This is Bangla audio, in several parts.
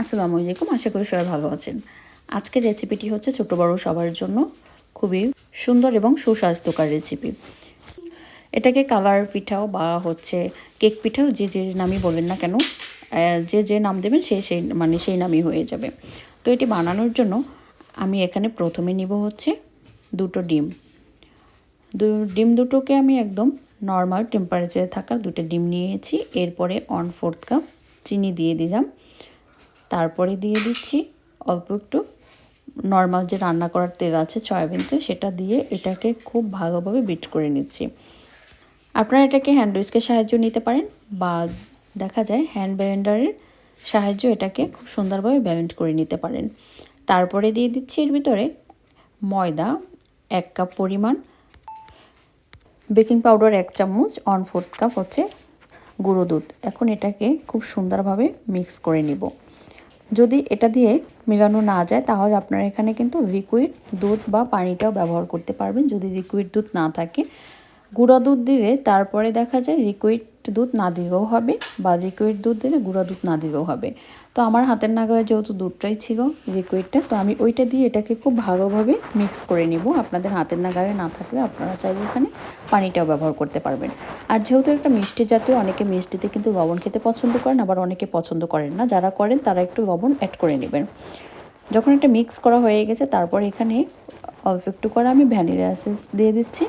আসসালামু আলাইকুম, আশা করি সবাই ভালো আছেন। আজকের রেসিপিটি হচ্ছে ছোট বড় সবার জন্য খুবই সুন্দর এবং সুস্বাস্থ্যকর রেসিপি। এটাকে কালার পিঠাও বা হচ্ছে কেক পিঠাও যে যে নামই বলেন না কেন যে যে নাম দেবেন সে সেই মানে সেই নামই হয়ে যাবে। তো এটি বানানোর জন্য আমি এখানে প্রথমে নিব হচ্ছে দুটো ডিম। দু, ডিম দুটোকে আমি একদম নর্মাল টেম্পারেচারে থাকা দুটো ডিম নিয়েছি। এরপরে ওয়ান ফোর্থ কাপ চিনি দিয়ে দিলাম। তারপরে দিয়ে দিচ্ছি অল্প একটু। নর্মাল যে রান্না করার তেল আছে, সয়াবিন তেল, সেটা দিয়ে এটাকে খুব ভালোভাবে বিট করে নিচ্ছি। আপনারা এটাকে হ্যান্ড উইস্কের সাহায্য নিতে পারেন বা দেখা যায় হ্যান্ড ব্লেন্ডারের সাহায্য এটাকে খুব সুন্দরভাবে ব্যালেন্ড করে নিতে পারেন। তারপরে দিয়ে দিচ্ছি এর ভিতরে ময়দা এক কাপ পরিমাণ, বেকিং পাউডার এক চামচ ওয়ান ফোর্থ কাপ হচ্ছে গুঁড়ো দুধ। এখন এটাকে খুব সুন্দরভাবে মিক্স করে নিব। যদি এটা দিয়ে মেলানো না যায়, তাহলে আপনারা এখানে কিন্তু লিকুইড দুধ বা পানিটাও ব্যবহার করতে পারবেন। যদি লিকুইড দুধ না থাকে, গুঁড়া দুধ দিলে তারপরে দেখা যায় লিকুইড দুধ না দিলেও হবে বা লিকুইড দুধ দিলে গুঁড়া দুধ না দিলেও হবে। তো আমার হাতের নাগালে যেহেতু দুধটাই ছিল লিকুইডটা তো আমি ওইটা দিয়ে এটাকে খুব ভালোভাবে মিক্স করে নিব। আপনাদের হাতের নাগালে না থাকলে আপনারা চাইলে এখানে পানিটাও ব্যবহার করতে পারবেন। আর যেহেতু একটা মিষ্টি জাতীয়, অনেকে মিষ্টিতে কিন্তু লবণ খেতে পছন্দ করেন, আবার অনেকে পছন্দ করেন না। যারা করেন তারা একটু লবণ অ্যাড করে নেবেন। যখন এটা মিক্স করা হয়ে গেছে, তারপর এখানে অল্প একটু করে আমি ভ্যানিলা এসেন্স দিয়ে দিচ্ছি।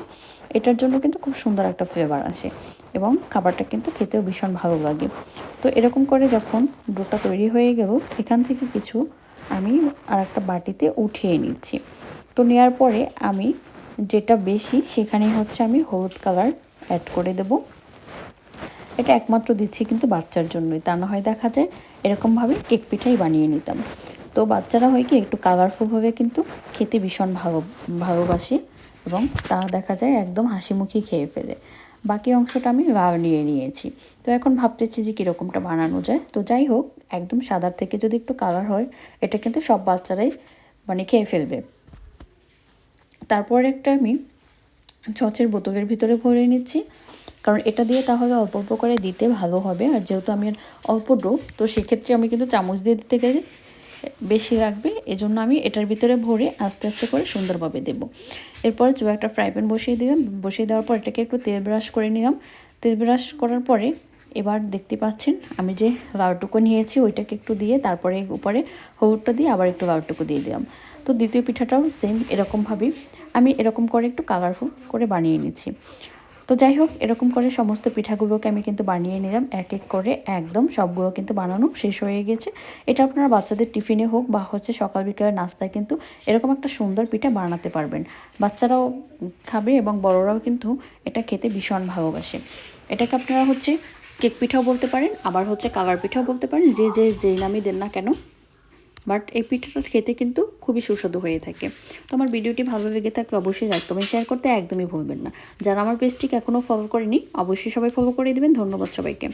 এটার জন্য কিন্তু খুব সুন্দর একটা ফ্লেভার আসে। এবং খাবারটা কিন্তু খেতেও ভীষণ ভালো লাগে। তো এরকম করে যখন ডোটা তৈরি হয়ে গেল, এখান থেকে কিছু আমি আর একটা বাটিতে উঠিয়ে নিচ্ছি। তো নেওয়ার পরে আমি যেটা বেশি সেখানে হচ্ছে আমি হলুদ কালার অ্যাড করে দেবো। এটা একমাত্র দিচ্ছি কিন্তু বাচ্চার জন্যই, তা না হয় দেখা যায় এরকমভাবে কেক পিঠাই বানিয়ে নিতাম। তো বাচ্চারা হয় কি, একটু কালারফুলভাবে কিন্তু খেতে ভীষণ ভালো, ভালোবাসে এবং তা দেখা যায় একদম হাসি মুখে খেয়ে ফেলে। বাকি অংশটা আমি নিয়ে নিয়েছি। তো এখন ভাবতেছি যে কীরকমটা বানানো যায়। তো যাই হোক, একদম সাদার থেকে যদি একটু কালার হয়, এটা কিন্তু সব বাচ্চারাই মানে খেয়ে ফেলবে। তারপর একটা আমি ছচের বোতলের ভিতরে ভরে নিচ্ছি। কারণ এটা দিয়ে তাহলে অল্প অল্প করে দিতে ভালো হবে। আর যেহেতু আমি অল্প ডো, তো সেক্ষেত্রে আমি কিন্তু চামচ দিয়ে দিতে গেলে বেশি লাগবে এজন্য আমি এটার ভিতরে ভরে আস্তে আস্তে করে সুন্দরভাবে দেব। এরপর চুয়া একটা ফ্রাই প্যান বসিয়ে দিলাম। বসিয়ে দেওয়ার পর এটাকে একটু তেল ব্রাশ করে নিলাম। তেল ব্রাশ করার পরে এবার দেখতে পাচ্ছেন, আমি যে লাউটুকু নিয়েছি ওইটাকে একটু দিয়ে তারপরে উপরে হলুদটা দিয়ে আবার একটু লাউটুকু দিয়ে দিলাম। তো দ্বিতীয় পিঠাটাও সেম এরকমভাবেই। আমি এরকম করে একটু কালারফুল করে বানিয়ে নিচ্ছি। তো যাই হোক, এরকম করে সমস্ত পিঠাগুলোকে আমি কিন্তু বানিয়ে নিলাম। এক এক করে একদম সবগুলো কিন্তু বানানো শেষ হয়ে গেছে। এটা আপনারা বাচ্চাদের টিফিনে হোক বা হচ্ছে সকাল বিকালের নাস্তায় কিন্তু এরকম একটা সুন্দর পিঠা বানাতে পারবেন। বাচ্চারাও খাবে এবং বড়রাও কিন্তু এটা খেতে ভীষণ ভালোবাসে। এটাকে আপনারা হচ্ছে কেক পিঠাও বলতে পারেন, আবার হচ্ছে কালার পিঠাও বলতে পারেন, যে যে যেই নামই দেন না কেন বাট এই পিঠাটা খেতে কিন্তু খুবই সুস্বাদু হয়ে থাকে। তো আমার ভিডিওটি ভালো লেগে থাকলে অবশ্যই লাইক কমেন্ট শেয়ার করতে একদমই ভুলবেন না। যারা আমার পেজটিকে এখনও ফলো করেনি, অবশ্যই সবাই ফলো করে দেবেন। ধন্যবাদ সবাইকে।